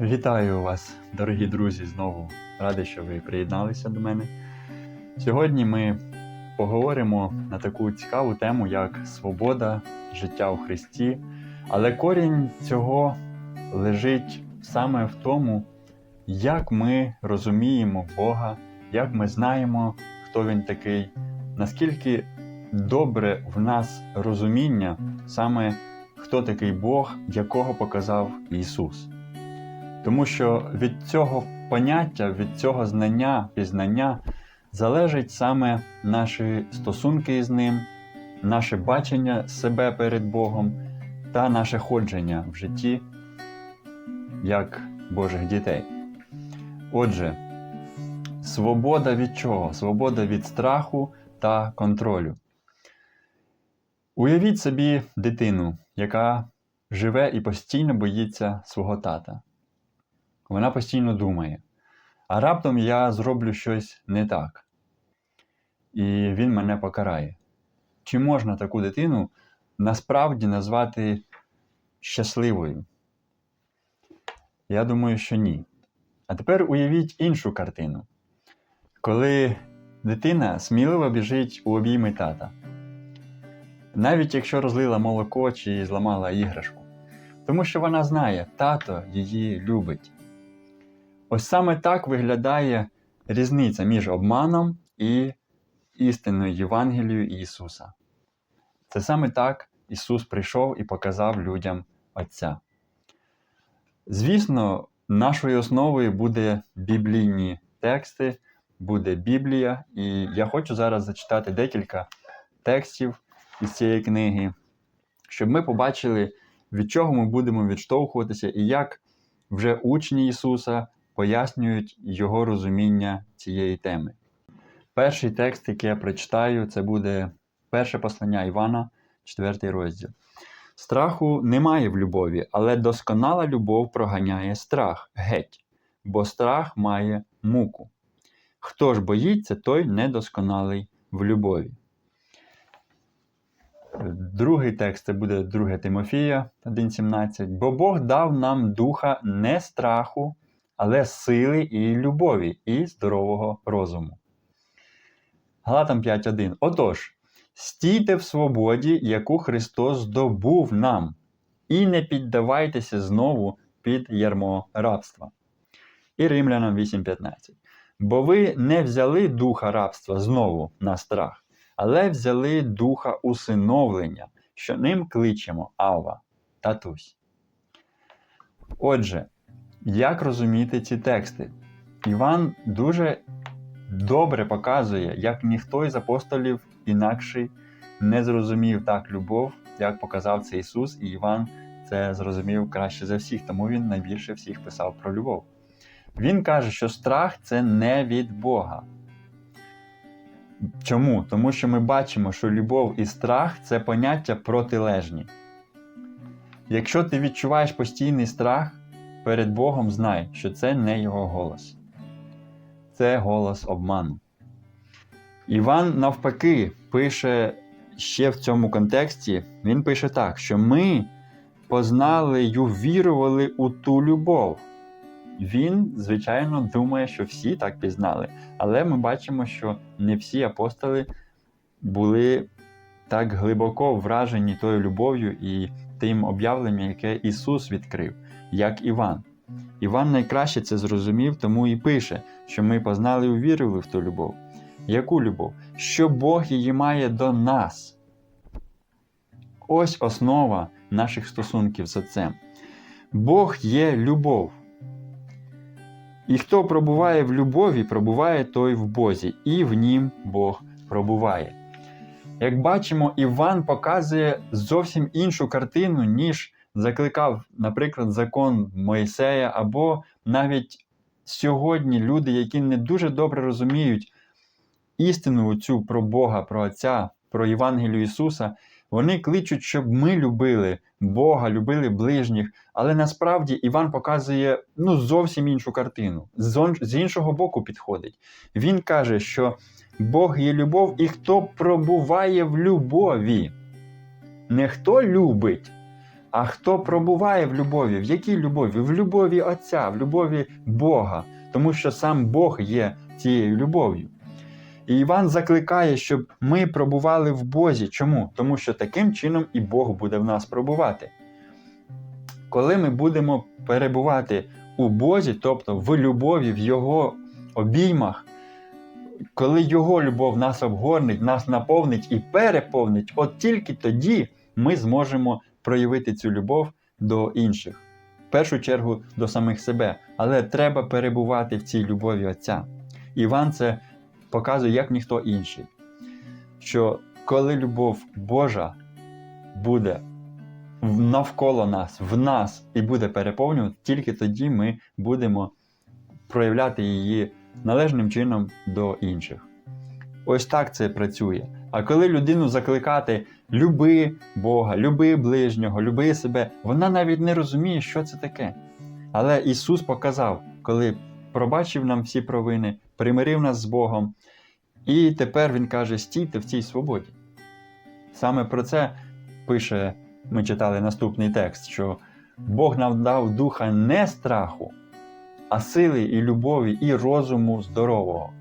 Вітаю вас, дорогі друзі, знову радий, що ви приєдналися до мене. Сьогодні ми поговоримо на таку цікаву тему, як свобода, життя у Христі. Але корінь цього лежить саме в тому, як ми розуміємо Бога, як ми знаємо, хто Він такий, наскільки добре в нас розуміння саме хто такий Бог, якого показав Ісус. Тому що від цього поняття, від цього знання, пізнання залежить саме наші стосунки з ним, наше бачення себе перед Богом та наше ходження в житті як Божих дітей. Отже, свобода від чого? Свобода від страху та контролю. Уявіть собі дитину, яка живе і постійно боїться свого тата. Вона постійно думає, а раптом я зроблю щось не так, і він мене покарає. Чи можна таку дитину насправді назвати щасливою? Я думаю, що ні. А тепер уявіть іншу картину, коли дитина сміливо біжить у обійми тата, навіть якщо розлила молоко чи зламала іграшку, тому що вона знає, тато її любить. Ось саме так виглядає різниця між обманом і істинною Євангелією Ісуса. Це саме так Ісус прийшов і показав людям Отця. Звісно, нашою основою буде біблійні тексти, буде Біблія, і я хочу зараз зачитати декілька текстів із цієї книги, щоб ми побачили, від чого ми будемо відштовхуватися і як вже учні Ісуса пояснюють його розуміння цієї теми. Перший текст, який я прочитаю, це буде перше послання Івана, 4 розділ. Страху немає в любові, але досконала любов проганяє страх геть, бо страх має муку. Хто ж боїться, той недосконалий в любові. Другий текст це буде 2 Тимофія 1,17. Бо Бог дав нам духа не страху, але сили і любові, і здорового розуму. Галатам 5.1. Отож, стійте в свободі, яку Христос здобув нам, і не піддавайтеся знову під ярмо рабства. І Римлянам 8.15. Бо ви не взяли духа рабства знову на страх, але взяли духа усиновлення, що ним кличемо Ава, татусь. Отже, як розуміти ці тексти? Іван дуже добре показує, як ніхто із апостолів інакший не зрозумів так любов, як показав це Ісус, і Іван це зрозумів краще за всіх, тому він найбільше всіх писав про любов. Він каже, що страх це не від Бога. Чому? Тому що ми бачимо, що любов і страх це поняття протилежні. Якщо ти відчуваєш постійний страх, перед Богом знай, що це не його голос, це голос обману. Іван, навпаки, пише ще в цьому контексті: він пише так, що ми познали й увірували у ту любов. Він, звичайно, думає, що всі так пізнали, але ми бачимо, що не всі апостоли були так глибоко вражені тою любов'ю і тим об'явленням, яке Ісус відкрив як Іван. Іван найкраще це зрозумів, тому і пише, що ми познали і увірили в ту любов. Яку любов? Що Бог її має до нас. Ось основа наших стосунків з Отцем. Бог є любов. І хто пробуває в любові, пробуває той в Бозі, і в нім Бог пробуває. Як бачимо, Іван показує зовсім іншу картину, ніж закликав, наприклад, закон Моїсея, або навіть сьогодні люди, які не дуже добре розуміють істину цю про Бога, про Отця, про Євангелію Ісуса, вони кличуть, щоб ми любили Бога, любили ближніх. Але насправді Іван показує ну, зовсім іншу картину. З іншого боку підходить. Він каже, що Бог є любов, і хто пробуває в любові. Не хто любить, А хто пробуває в любові? В якій любові? В любові Отця, в любові Бога, тому що сам Бог є цією любов'ю. І Іван закликає, щоб ми пробували в Бозі. Чому? Тому що таким чином і Бог буде в нас пробувати. Коли ми будемо перебувати у Бозі, тобто в любові, в Його обіймах, коли Його любов нас обгорнить, нас наповнить і переповнить, от тільки тоді ми зможемо проявити цю любов до інших. В першу чергу до самих себе. Але треба перебувати в цій любові Отця. Іван це показує, як ніхто інший. Що коли любов Божа буде навколо нас, в нас і буде переповнювати, тільки тоді ми будемо проявляти її належним чином до інших. Ось так це працює. А коли людину закликати люби Бога, люби ближнього, люби себе, вона навіть не розуміє, що це таке. Але Ісус показав, коли пробачив нам всі провини, примирив нас з Богом, і тепер Він каже: стійте в цій свободі. Саме про це пише, ми читали наступний текст, що Бог нам дав духа не страху, а сили і любові, і розуму здорового.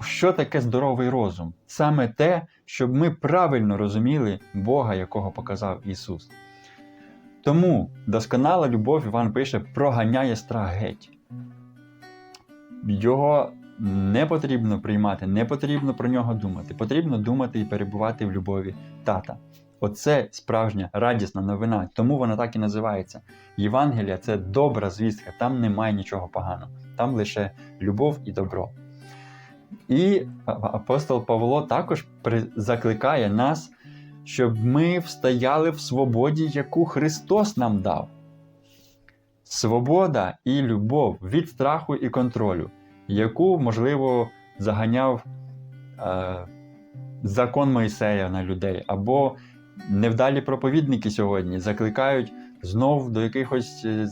Що таке здоровий розум? Саме те, щоб ми правильно розуміли Бога, якого показав Ісус. Тому досконала любов Іван пише, проганяє страх геть. Його не потрібно приймати, не потрібно про нього думати. Потрібно думати і перебувати в любові тата. Оце справжня радісна новина, тому вона так і називається. Євангелія це добра звістка, там немає нічого поганого, там лише любов і добро. І апостол Павло також закликає нас, щоб ми встояли в свободі, яку Христос нам дав. Свобода і любов від страху і контролю, яку, можливо, заганяв е, закон Мойсея на людей, або невдалі проповідники сьогодні закликають знов до якихось е,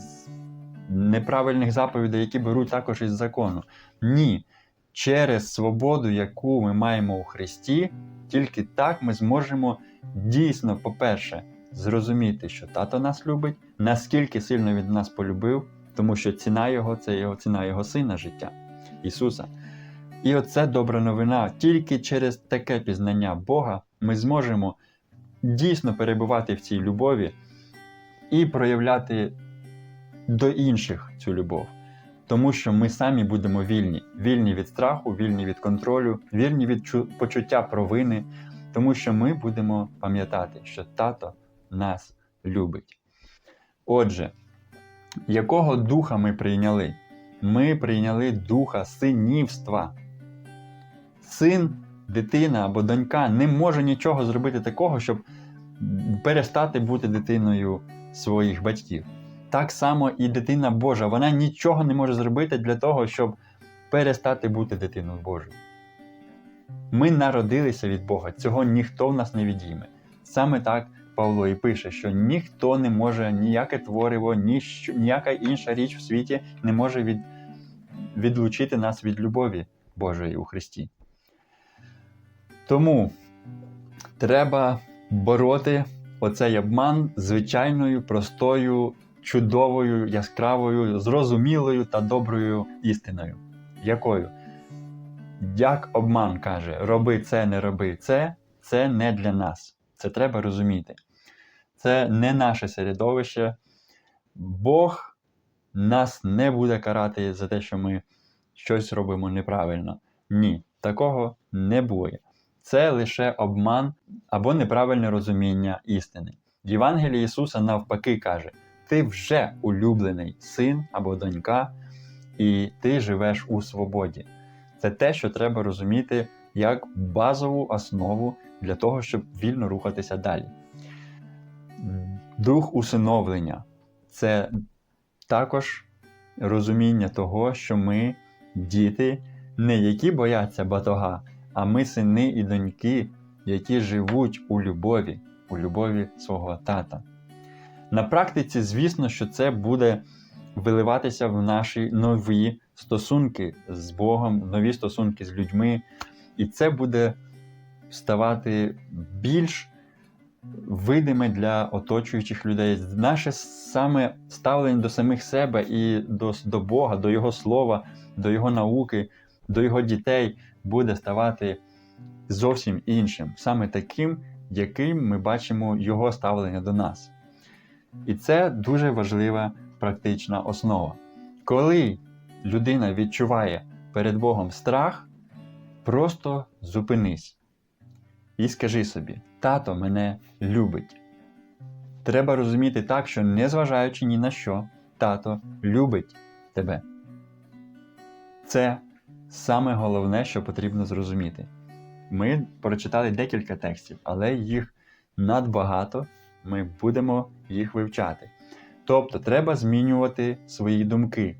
неправильних заповідей, які беруть також із закону. Ні через свободу, яку ми маємо у Христі, тільки так ми зможемо дійсно, по-перше, зрозуміти, що тато нас любить, наскільки сильно він нас полюбив, тому що ціна його це його ціна його сина життя, Ісуса. І оце добра новина. Тільки через таке пізнання Бога ми зможемо дійсно перебувати в цій любові і проявляти до інших цю любов тому що ми самі будемо вільні, вільні від страху, вільні від контролю, вільні від почуття провини, тому що ми будемо пам'ятати, що тато нас любить. Отже, якого духа ми прийняли? Ми прийняли духа синівства. Син, дитина або донька не може нічого зробити такого, щоб перестати бути дитиною своїх батьків так само і дитина Божа. Вона нічого не може зробити для того, щоб перестати бути дитиною Божою. Ми народилися від Бога, цього ніхто в нас не відійме. Саме так Павло і пише, що ніхто не може, ніяке твориво, ніяка інша річ в світі не може від, відлучити нас від любові Божої у Христі. Тому треба бороти оцей обман звичайною простою чудовою, яскравою, зрозумілою та доброю істиною. Якою? Як обман каже, роби це, не роби це, це не для нас. Це треба розуміти. Це не наше середовище. Бог нас не буде карати за те, що ми щось робимо неправильно. Ні, такого не буде. Це лише обман або неправильне розуміння істини. В Євангелії Ісуса навпаки каже: ти вже улюблений син або донька, і ти живеш у свободі. Це те, що треба розуміти як базову основу для того, щоб вільно рухатися далі. Дух усиновлення це також розуміння того, що ми діти, не які бояться батога, а ми сини і доньки, які живуть у любові, у любові свого тата. На практиці, звісно, що це буде виливатися в наші нові стосунки з Богом, нові стосунки з людьми, і це буде ставати більш видиме для оточуючих людей. Наше саме ставлення до самих себе і до, до Бога, до Його слова, до Його науки, до Його дітей буде ставати зовсім іншим, саме таким, яким ми бачимо Його ставлення до нас. І це дуже важлива практична основа. Коли людина відчуває перед Богом страх, просто зупинись і скажи собі: тато мене любить. Треба розуміти так, що незважаючи ні на що, тато любить тебе. Це саме головне, що потрібно зрозуміти. Ми прочитали декілька текстів, але їх надбагато, ми будемо їх вивчати. Тобто треба змінювати свої думки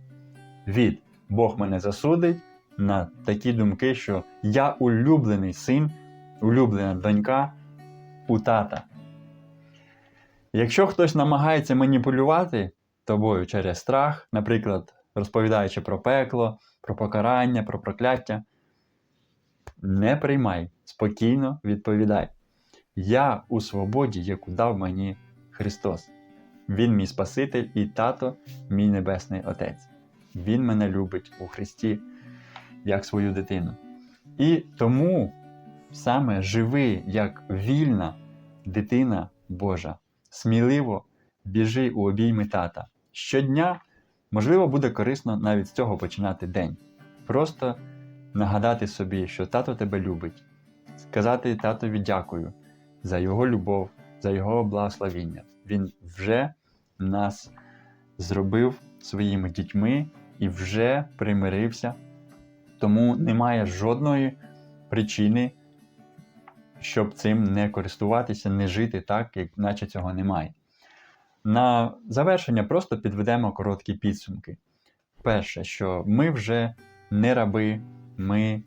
від Бог мене засудить на такі думки, що я улюблений син, улюблена донька у тата. Якщо хтось намагається маніпулювати тобою через страх, наприклад, розповідаючи про пекло, про покарання, про прокляття, не приймай, спокійно відповідай. Я у свободі, яку дав мені Христос. Він мій Спаситель і тато, мій Небесний Отець. Він мене любить у Христі як свою дитину. І тому саме живи як вільна дитина Божа. Сміливо біжи у обійми тата. Щодня, можливо, буде корисно навіть з цього починати день. Просто нагадати собі, що тато тебе любить, сказати татові дякую за його любов, за його благословіння. Він вже нас зробив своїми дітьми і вже примирився. Тому немає жодної причини, щоб цим не користуватися, не жити так, як наче цього немає. На завершення просто підведемо короткі підсумки. Перше, що ми вже не раби, ми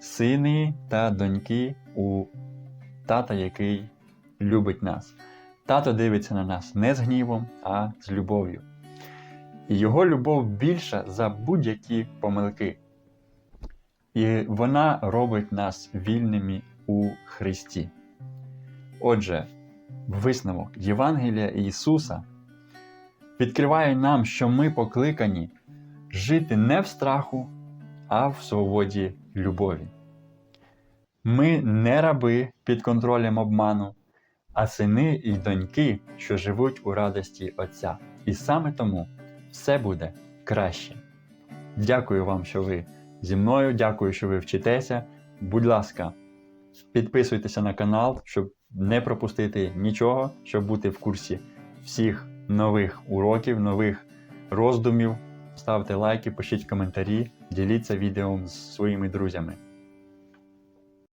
сини та доньки у тата, який любить нас. Тато дивиться на нас не з гнівом, а з любов'ю. І його любов більша за будь-які помилки. І вона робить нас вільними у Христі. Отже, висновок Євангелія Ісуса відкриває нам, що ми покликані жити не в страху, а в свободі любові. Ми не раби під контролем обману, а сини і доньки, що живуть у радості Отця. І саме тому все буде краще. Дякую вам, що ви зі мною. Дякую, що ви вчитеся. Будь ласка, підписуйтеся на канал, щоб не пропустити нічого, щоб бути в курсі всіх нових уроків, нових роздумів. Ставте лайки, пишіть коментарі, діліться відео з своїми друзями.